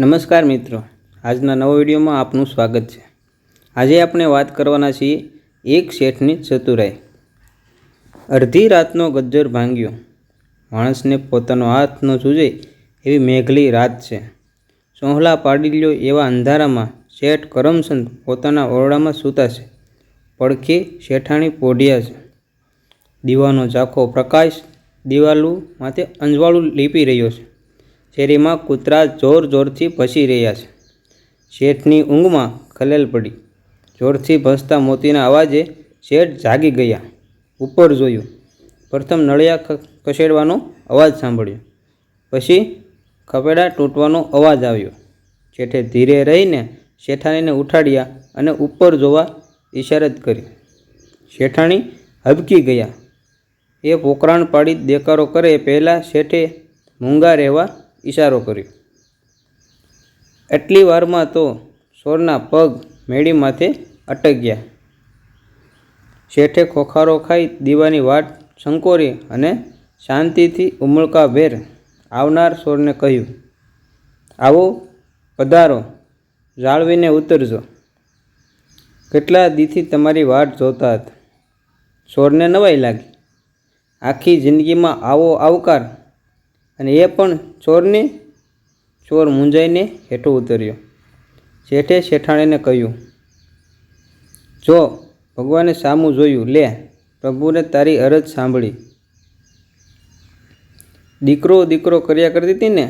નમસ્કાર મિત્રો. આજના નવા વિડીયોમાં આપનું સ્વાગત છે. આજે આપણે વાત કરવાના છીએ એક શેઠની ચતુરાઈ. અડધી રાતનો ગજ્જર ભાંગ્યો. માણસને પોતાનો હાથ ન સૂજે એવી મેઘલી રાત છે. સોહલા પાડી લ્યો એવા અંધારામાં શેઠ કરમચંદ પોતાના ઓરડામાં સૂતા છે. પડખે શેઠાણી પોઢિયા છે. દીવાનો ઝાંખો પ્રકાશ દિવાલું માથે અંજવાળું લીપી રહ્યો છે. શેરીમાં કૂતરા જોર જોરથી ભસી રહ્યા છે. શેઠની ઊંઘમાં ખલેલ પડી. જોરથી ભસતા મોતીના અવાજે શેઠ જાગી ગયા. ઉપર જોયું. પ્રથમ નળિયા ખસેડવાનો અવાજ સાંભળ્યો. પછી ખપેડા તૂટવાનો અવાજ આવ્યો. શેઠે ધીરે રહીને શેઠાણીને ઉઠાડ્યા અને ઉપર જોવા ઈશારત કરી. શેઠાણી હબકી ગયા. એ પોકરાણ પાડી દેકારો કરે પહેલાં શેઠે મૂંગા રહેવા ઈશારો કર્યો. એટલી વારમાં તો સોરના પગ મેળી માથે અટક્યા. શેઠે ખોખારો ખાઈ દીવાની વાટ સંકોરી અને શાંતિથી ઉમળકાભેર આવનાર સોરને કહ્યું, આવો, પધારો, જાળવીને ઉતરજો. કેટલા દીથી તમારી વાટ જોતા હતા. સોરને નવાઈ લાગી. આખી જિંદગીમાં આવો આવકાર અને એ પણ ચોરને ચોર મૂંઝાઈને હેઠો ઉતર્યો. શેઠે શેઠાણીને કહ્યું, જો ભગવાને સામું જોયું, લે, પ્રભુને તારી અરજ સાંભળી. દીકરો દીકરો કર્યા કરતી હતી ને,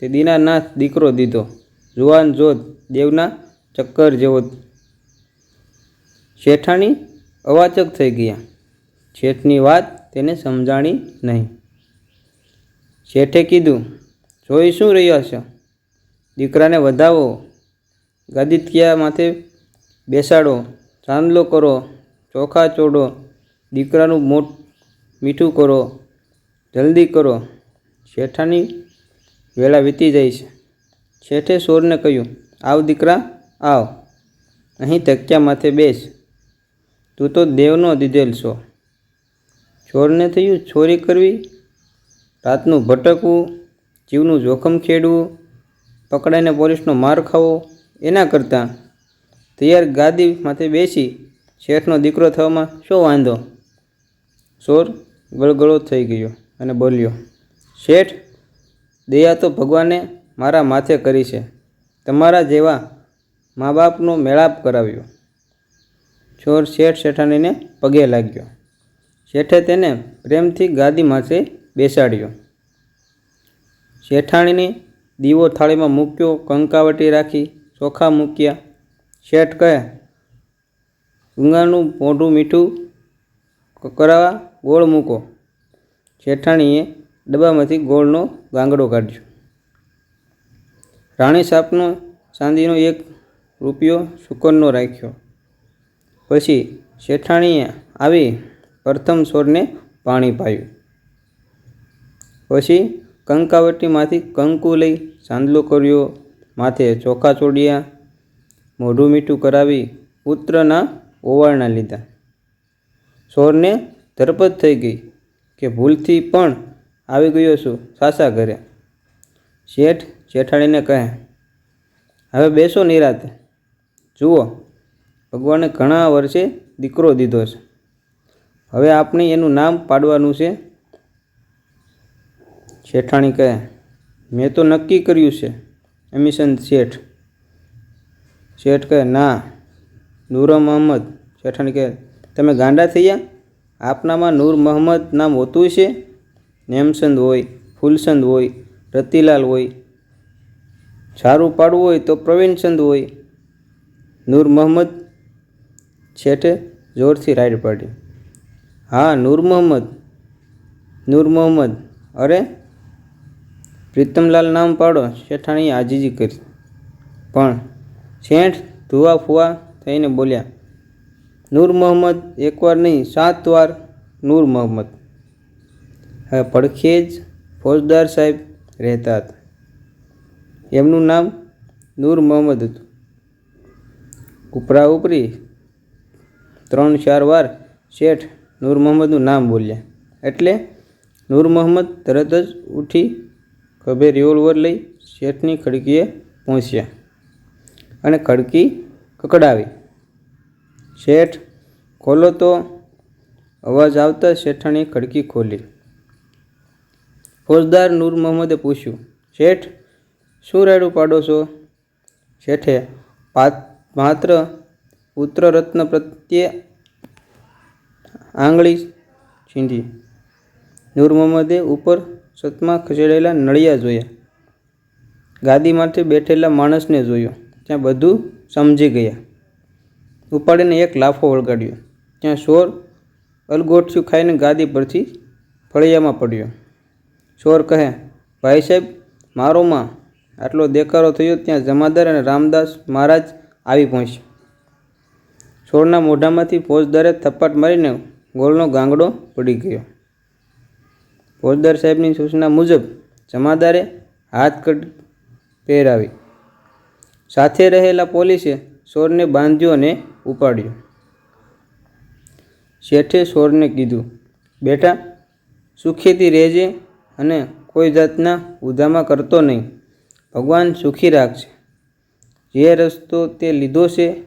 તે દીનાનાથ દીકરો દીધો. જુવાન જોત દેવના ચક્કર જેવો. શેઠાણી અવાચક થઈ ગયા. શેઠની વાત તેને સમજાણી નહીં. શેઠે કીધું, જોઈ શું રહ્યા છો? દીકરાને વધાવો. ગાદિત્યા માથે બેસાડો, ચાંદલો કરો, ચોખા ચોડો, દીકરાનું મોટ મીઠું કરો, જલ્દી કરો. શેઠાની વેળા વીતી જાય છે. શેઠે સોરને કહ્યું, આવ દીકરા, આવ. અહીં તકિયા માથે બેસ. તું તો દેવનો દીધેલ છો. ચોરને થયું, ચોરી કરવી? રાતનું ભટકવું, જીવનું જોખમ ખેડવું, પકડાઈને પોલીસનો માર ખાવો, એના કરતાં તૈયાર ગાદી માથે બેસી શેઠનો દીકરો થવામાં શું વાંધો? સોર ગળગળો થઈ ગયો અને બોલ્યો, શેઠ, દયા તો ભગવાને મારા માથે કરી છે. તમારા જેવા મા બાપનો મેળાપ કરાવ્યો. ચોર શેઠ શેઠાણીને પગે લાગ્યો. શેઠે તેને પ્રેમથી ગાદી માથે બેસાડ્યો. શેઠાણીને દીવો થાળીમાં મૂક્યો, કંકાવટી રાખી, ચોખા મૂક્યા. શેઠ કહે ડુંગાનું મોઢું મીઠું કરાવવા ગોળ મૂકો. શેઠાણીએ ડબ્બામાંથી ગોળનો ગાંગડો કાઢ્યો. રાણી સાપનો ચાંદીનો એક રૂપિયો શુકનનો રાખ્યો. પછી શેઠાણીએ આવી પ્રથમ છોડને પાણી પાયું. પછી કંકાવટીમાંથી કંકુ લઈ ચાંદલો કર્યો. માથે ચોખા ચોડ્યા. મોઢું મીઠું કરાવી પુત્રના ઓવાળના લીધા. સોરને ધરપત થઈ ગઈ કે ભૂલથી પણ આવી ગયો છું સાસા ઘરે. શેઠ જેઠાણીને કહે, હવે બેસો નિરાતે જુઓ, ભગવાને ઘણા વર્ષે દીકરો દીધો છે. હવે આપણે એનું નામ પાડવાનું છે શેઠાણી કહે, મેં તો નક્કી કર્યું છે અમિશન શેઠ. શેઠ કહે, ના, નૂર મોહમ્મદ શેઠાણી કહે, તમે ગાંડા થયા? આપનામાં નૂર મોહમ્મદ નામ હોતું છે નેમચંદ હોય ફૂલચંદ હોય, રતિલાલ હોય સારું પાડવું હોય તો પ્રવીણચંદ હોય. નૂર મોહમ્મદ શેઠે જોરથી રાઈડ પાડી. હા, નૂર મોહમ્મદ નૂર મોહમ્મદ અરે પ્રીતમલાલ નામ પાડો, શેઠાણીએ આજીજી કરી. પણ શેઠ ધુવા ફુવા થઈને બોલ્યા, નૂર મોહમ્મદ એકવાર નહીં, સાત વાર નૂર મોહમ્મદ. હવે પડખે જ ફોજદાર સાહેબ રહેતા હતા. એમનું નામ નૂર મોહમ્મદ હતું. ઉપરા ઉપરી ત્રણ ચાર વાર શેઠ નૂર મોહમ્મદનું નામ બોલ્યા. એટલે નૂર મોહમ્મદ તરત જ ઉઠી ખભે રિવોલ્વર લઈ શેઠની ખડકીએ પહોંચ્યા અને ખડકી કકડાવી. શેઠ ખોલો તો અવાજ આવતા શેઠાણીએ ખડકી ખોલી. ફોજદાર નૂર મોહમ્મદે પૂછ્યું, શેઠ, શું રાડું પાડો છો? શેઠે માત્ર પુત્ર રત્ન પ્રત્યે આંગળી છીંધી નૂર મોહમ્મદે ઉપર સતમાં ખસેડેલા નળિયા જોયા. ગાદીમાંથી બેઠેલા માણસને જોયો. ત્યાં બધું સમજી ગયા. ઉપાડીને એક લાફો વળગાડ્યો. ત્યાં શોર અલગોઠિયું ખાઈને ગાદી પરથી ફળિયામાં પડ્યો. શોર કહે, ભાઈ સાહેબ, મારોમાં આટલો દેકારો થયો ત્યાં જમાદાર અને રામદાસ મહારાજ આવી પહોંચ્યા. છોડના મોઢામાંથી ફોજદારે થપ્પાટ મારીને ગોળનો ગાંગડો પડી ગયો. ફોજદાર સાહેબની સૂચના મુજબ જમાદારે હાથ કટ પહેરાવી. સાથે રહેલા પોલીસે સોરને બાંધ્યો અને ઉપાડ્યો. શેઠે સોરને કીધું, બેટા, સુખીથી રહેજે અને કોઈ જાતના ઉધામાં કરતો નહીં. ભગવાન સુખી રાખશે. જે રસ્તો તે લીધો છે,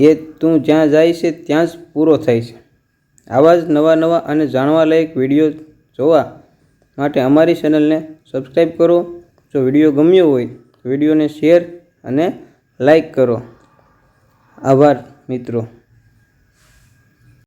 એ તું જ્યાં જાય છે ત્યાં જ પૂરો થાય છે. આવા જ નવા નવા અને જાણવાલાયક વીડિયો જોવા માટે અમારી ચેનલને સબસ્ક્રાઈબ કરો. જો વીડિયો ગમ્યો હોય વિડીયોને શેર અને લાઈક કરો. આભાર મિત્રો.